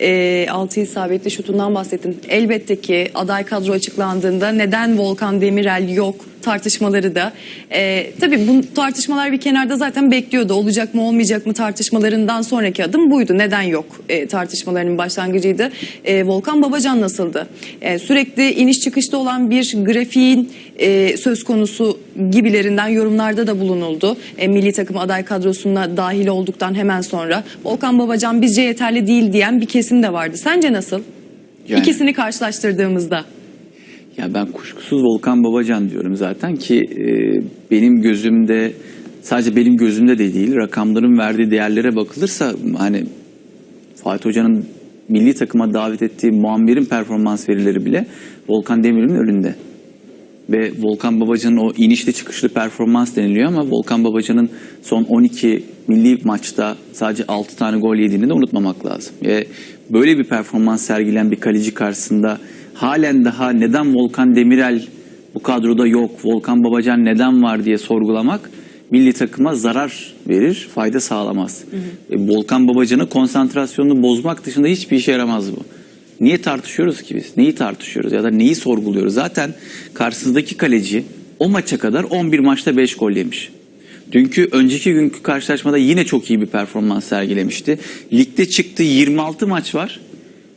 e, 6 isabetli şutundan bahsettin. Elbette ki aday kadro açıklandığında neden Volkan Demirel yok tartışmaları da. E, tabii bu tartışmalar bir kenarda zaten bekliyordu. Olacak mı olmayacak mı tartışmalarından sonraki adım buydu. Neden yok e, tartışmalarının başlangıcıydı. E, Volkan Babacan nasıldı? E, sürekli iniş çıkışta olan bir grafiğin e, söz konusu gibilerinden yorumlarda da bulunuldu. E, milli takım aday kadrosuna dahil olduktan hemen sonra Volkan Babacan bizce yeterli değil diyen bir kesim de vardı. Sence nasıl? Yani- İkisini karşılaştırdığımızda. Ya ben kuşkusuz Volkan Babacan diyorum zaten ki e, benim gözümde sadece benim gözümde de değil rakamların verdiği değerlere bakılırsa hani Fatih Hoca'nın milli takıma davet ettiği Muammer'in performans verileri bile Volkan Demirel'in önünde. Ve Volkan Babacan'ın o inişli çıkışlı performans deniliyor ama Volkan Babacan'ın son 12 milli maçta sadece 6 tane gol yediğini de unutmamak lazım. Ve böyle bir performans sergilen bir kaleci karşısında halen daha neden Volkan Demirel bu kadroda yok, Volkan Babacan neden var diye sorgulamak milli takıma zarar verir, fayda sağlamaz. E, Volkan Babacan'ın konsantrasyonunu bozmak dışında hiçbir işe yaramaz bu. Niye tartışıyoruz ki biz? Neyi tartışıyoruz ya da neyi sorguluyoruz? Zaten karşısındaki kaleci o maça kadar 11 maçta 5 gol yemiş. Dünkü önceki günkü karşılaşmada yine çok iyi bir performans sergilemişti. Ligde çıktığı 26 maç var.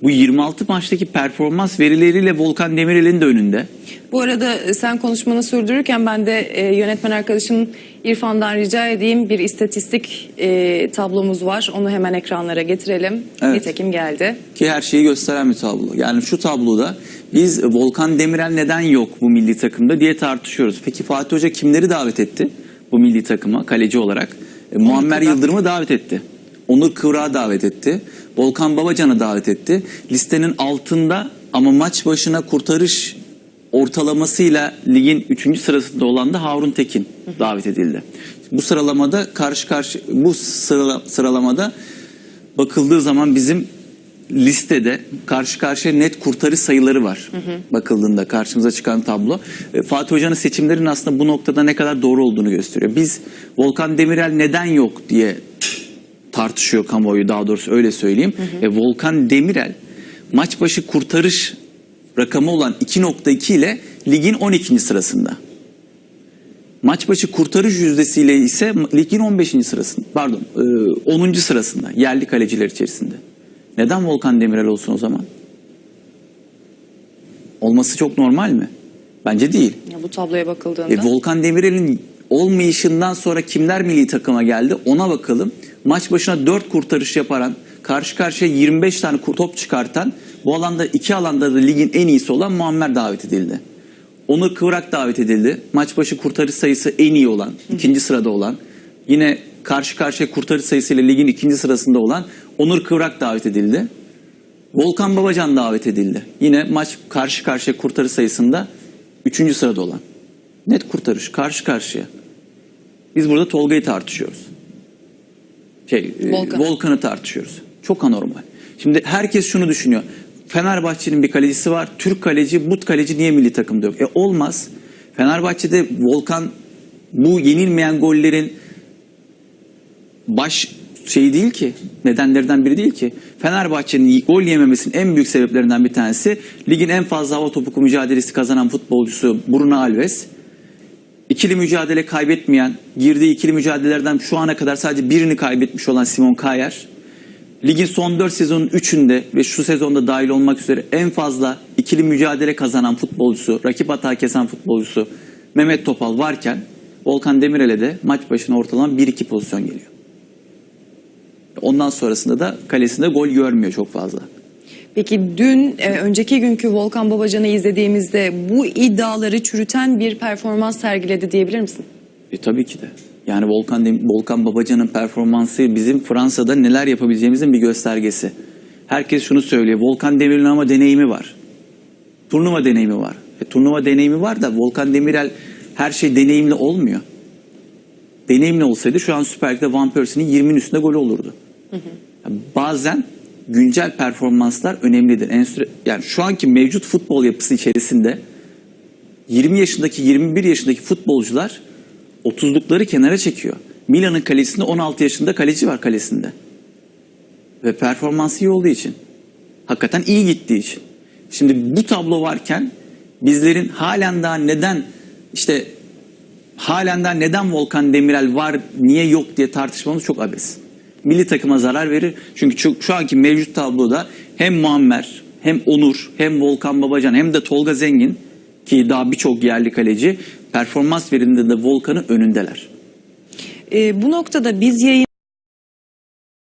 Bu 26 maçtaki performans verileriyle Volkan Demirel'in de önünde. Bu arada e, sen konuşmanı sürdürürken ben de e, yönetmen arkadaşım İrfan'dan rica edeyim bir istatistik e, tablomuz var. Onu hemen ekranlara getirelim. Evet. Nitekim geldi. ki her şeyi gösteren bir tablo. Yani şu tabloda biz Volkan Demirel neden yok bu milli takımda diye tartışıyoruz. Peki Fatih Hoca kimleri davet etti bu milli takıma kaleci olarak? E, Muammer. Yıldırım'ı davet etti. Onur Kıvrak'ı davet etti. Volkan Babacan'ı davet etti. Listenin altında ama maç başına kurtarış ortalamasıyla ligin 3. sırasında olan da Harun Tekin davet edildi. Bu sıralamada karşı karşı bu sırala- sıralamada bakıldığı zaman bizim listede karşı karşıya net kurtarış sayıları var. Bakıldığında karşımıza çıkan tablo. E, Fatih Hoca'nın seçimlerinin aslında bu noktada ne kadar doğru olduğunu gösteriyor. Biz Volkan Demirel neden yok diye tartışıyor kamuoyu daha doğrusu öyle söyleyeyim. E, Volkan Demirel maç başı kurtarış rakamı olan 2.2 ile ligin 12. sırasında. Maç başı kurtarış yüzdesiyle ise ligin 15. sırasında. Pardon, e, 10. sırasında yerli kaleciler içerisinde. Neden Volkan Demirel olsun o zaman? Olması çok normal mi? Bence değil. Ya bu tabloya bakıldığında. E, Volkan Demirel'in olmayışından sonra kimler milli takıma geldi ona bakalım. Maç başına 4 kurtarış yaparan, karşı karşıya 25 tane top çıkartan, bu alanda iki alanda da ligin en iyisi olan Muammer davet edildi. Onur Kıvrak davet edildi. Maç başı kurtarış sayısı en iyi olan, ikinci sırada olan, yine karşı karşıya kurtarış sayısıyla ligin ikinci sırasında olan Onur Kıvrak davet edildi. Volkan Babacan davet edildi. Yine maç karşı karşıya kurtarış sayısında üçüncü sırada olan. Net kurtarış karşı karşıya. Biz burada Tolga'yı tartışıyoruz. Şey, e, Volkan. Volkan'ı tartışıyoruz. Çok anormal. Şimdi herkes şunu düşünüyor. Fenerbahçe'nin bir kalecisi var. Türk kaleci, but kaleci niye milli takımda yok? E olmaz. Fenerbahçe'de Volkan bu yenilmeyen gollerin baş şey değil ki nedenlerden biri değil ki Fenerbahçe'nin gol yememesinin en büyük sebeplerinden bir tanesi ligin en fazla hava topu mücadelesi kazanan futbolcusu Bruno Alves ikili mücadele kaybetmeyen girdiği ikili mücadelelerden şu ana kadar sadece birini kaybetmiş olan Simon Kayer ligin son 4 sezonun 3'ünde ve şu sezonda dahil olmak üzere en fazla ikili mücadele kazanan futbolcusu rakip hata kesen futbolcusu Mehmet Topal varken Volkan Demirel'e de maç başına ortalama 1-2 pozisyon geliyor. Ondan sonrasında da kalesinde gol görmüyor çok fazla. Peki dün e, önceki günkü Volkan Babacan'ı izlediğimizde bu iddiaları çürüten bir performans sergiledi diyebilir misin? E tabii ki de. Yani Volkan Volkan Babacan'ın performansı bizim Fransa'da neler yapabileceğimizin bir göstergesi. Herkes şunu söylüyor. Volkan Demirel'in ama deneyimi var. Turnuva deneyimi var. E, turnuva deneyimi var da Volkan Demirel her şey deneyimli olmuyor. Deneyimli olsaydı şu an Süper Lig'de Van Persie'nin 20'nin üstünde golü olurdu. Yani bazen güncel performanslar önemlidir. Enstitü- yani şu anki mevcut futbol yapısı içerisinde 20 yaşındaki 21 yaşındaki futbolcular 30'lukları kenara çekiyor. Milan'ın kalesinde 16 yaşında kaleci var kalesinde. ve performansı iyi olduğu için. Hakikaten iyi gittiği için. Şimdi bu tablo varken bizlerin halen daha neden işte halen daha neden Volkan Demirel var niye yok diye tartışmamız çok abes. Milli takıma zarar verir. Çünkü şu, şu anki mevcut tabloda hem Muammer hem Onur hem Volkan Babacan hem de Tolga Zengin ki daha birçok yerli kaleci performans veriminde de Volkan'ın önündeler. Ee, bu noktada biz yayın